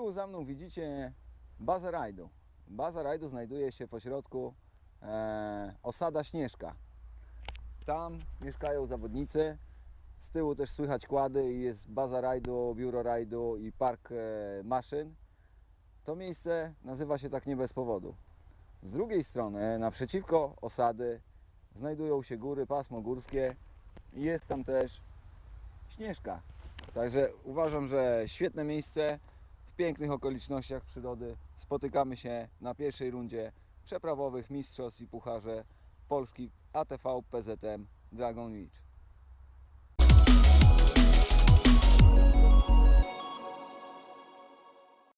tyłu za mną widzicie bazę rajdu. Baza rajdu znajduje się w ośrodku e, osada Śnieżka. Tam mieszkają zawodnicy. Z tyłu też słychać kłady i jest baza rajdu, biuro rajdu i park e, maszyn. To miejsce nazywa się tak nie bez powodu. Z drugiej strony, naprzeciwko osady, znajdują się góry, pasmo górskie i jest tam też Śnieżka. Także uważam, że świetne miejsce pięknych okolicznościach przyrody. Spotykamy się na pierwszej rundzie przeprawowych mistrzostw i pucharze Polski ATV PZM Dragon Beach.